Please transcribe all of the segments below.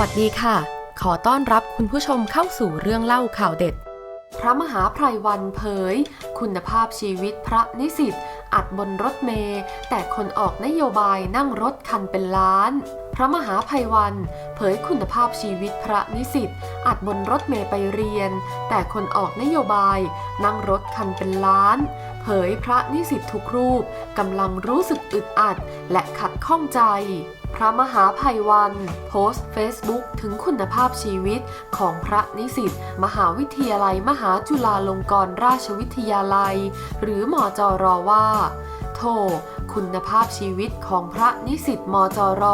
วัสดีค่ะ ขอต้อนรับคุณผู้ชมเข้าสู่เรื่องเล่าข่าวเด็ด พระมหาไพรวันเผย คุณภาพชีวิตพระนิสิตอัดบนรถเมล์แต่คนออกนโยบายนั่งรถคันเป็นล้าน พระมหาไพรวัน เผยคุณภาพชีวิตพระนิสิตอัดบนรถเมล์ไปเรียน แต่คนออกนโยบาย นั่งรถคันเป็นล้าน เผยพระนิสิตทุกรูปกำลังรู้สึกอึดอัดและขัดข้องใจ พระมหาภัยวัน โพสต์เฟซบุ๊กถึงคุณภาพชีวิตของพระนิสิตมหาวิทยาลัยมหาจุฬาลงกรณราชวิทยาลัย หรือมอจอรอว่า โทคุณภาพชีวิตของพระนิสิตมจร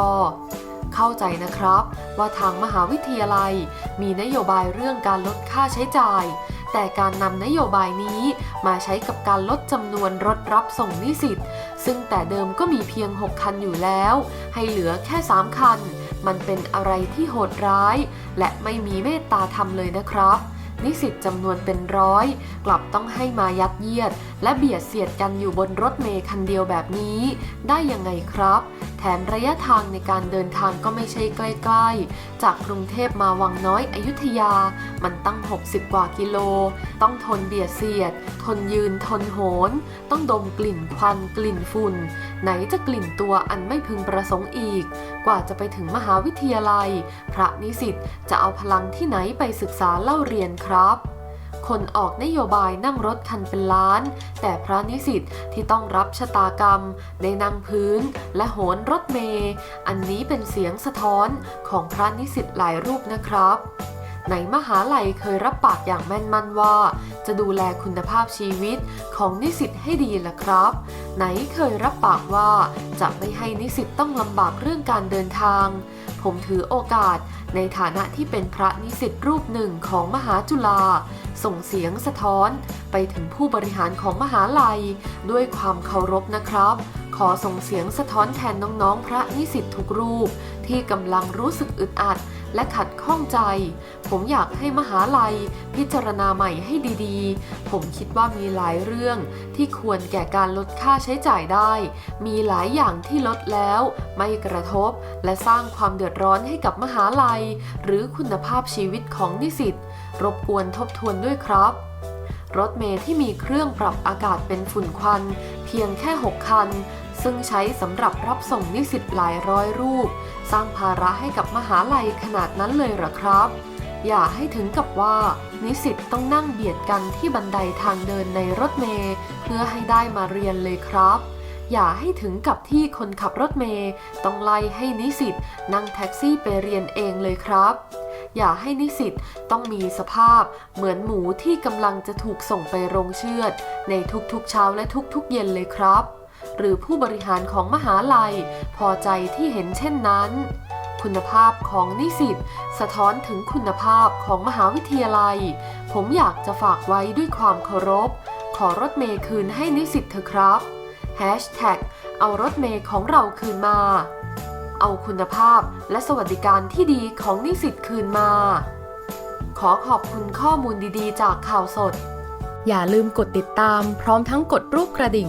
เข้าใจนะครับ ว่าทางมหาวิทยาลัย มีนโยบายเรื่องการลดค่าใช้จ่าย แต่การนำนโยบายนี้มาใช้กับการลดจำนวนรถรับส่งนิสิต ซึ่งแต่เดิมก็มีเพียง 6 คันอยู่แล้ว ให้เหลือแค่ 3 คัน มันเป็นอะไรที่โหดร้าย และไม่มีเมตตาธรรมเลยนะครับนิสิตจำนวนเป็นร้อย กลับต้องให้มายัดเยียด และเบียดเสียดกันอยู่บนรถเมล์คันเดียวแบบนี้ ได้ยังไงครับ แถมระยะทางในการเดินทางก็ไม่ใช่ใกล้ๆ จากกรุงเทพมาวังน้อยอยุธยา มันตั้ง 60 กว่ากิโล ต้องทนเบียดเสียด ทนยืนทนโหน ต้องดมกลิ่นควันกลิ่นฝุ่น ไหนจะกลิ่นตัวอันไม่พึงประสงค์อีก กว่าจะไปถึงมหาวิทยาลัย พระนิสิตจะเอาพลังที่ไหนไปศึกษาเล่าเรียนครับ คนออกนโยบายนั่งรถคันเป็นล้าน แต่พระนิสิตที่ต้องรับชะตากรรม ได้นั่งพื้นและโหนรถเมย์อันนี้เป็นเสียงสะท้อนของพระนิสิตหลายรูปนะครับในมหาลัยเคยรับปากอย่างแม่นมั่นว่า จะดูแลคุณภาพชีวิตของนิสิตให้ดีล่ะครับ ไหนเคยรับปากว่าจะไม่ให้นิสิตต้องลำบากเรื่องการเดินทาง ผมถือโอกาสในฐานะที่เป็นพระนิสิตรูปหนึ่งของมหาจุฬาส่งเสียงสะท้อนไปถึงผู้บริหารของมหาลัย ด้วยความเคารพนะครับ ขอส่งเสียงสะท้อนแทนน้องๆ พระนิสิตทุกรูป ที่กำลังรู้สึกอึดอัด และขัดข้องใจ ผมอยากให้มหาลัย พิจารณาใหม่ให้ดีๆ ผมคิดว่ามีหลายเรื่องที่ควรแก่การลดค่าใช้จ่ายได้ มีหลายอย่างที่ลดแล้ว ไม่กระทบ และสร้างความเดือดร้อนให้กับมหาลัย หรือคุณภาพชีวิตของนิสิต รบกวนทบทวนด้วยครับรถเมล์ที่มีเครื่องปรับอากาศเป็นฝุ่นควัน เพียงแค่ 6 คัน ซึ่งใช้สำหรับรับส่งนิสิตหลายร้อยรูป สร้างภาระให้กับมหาลัยขนาดนั้นเลยเหรอครับ อย่าให้ถึงกับว่า นิสิตต้องนั่งเบียดกันที่บันไดทางเดินในรถเมล์เพื่อให้ได้มาเรียนเลยครับ อย่าให้ถึงกับที่คนขับรถเมล์ต้องไล่ให้นิสิตนั่งแท็กซี่ไปเรียนเองเลยครับอย่าให้นิสิตต้องมีสภาพเหมือนหมูที่กำลังจะถูกส่งไปโรงเชือด ในทุกๆเช้าและทุกๆเย็นเลยครับ หรือผู้บริหารของมหาลัย พอใจที่เห็นเช่นนั้น คุณภาพของนิสิตสะท้อนถึงคุณภาพของมหาวิทยาลัย ผมอยากจะฝากไว้ด้วยความเคารพ ขอรถเมย์คืนให้นิสิตเถอะครับ Hashtag เอารถเมย์ของเราคืนมา เอาคุณภาพและสวัสดิการที่ดีของนิสิตคืนมา ขอขอบคุณข้อมูลดีๆ จากข่าวสด อย่าลืมกดติดตามพร้อมทั้งกดรูปกระดิ่ง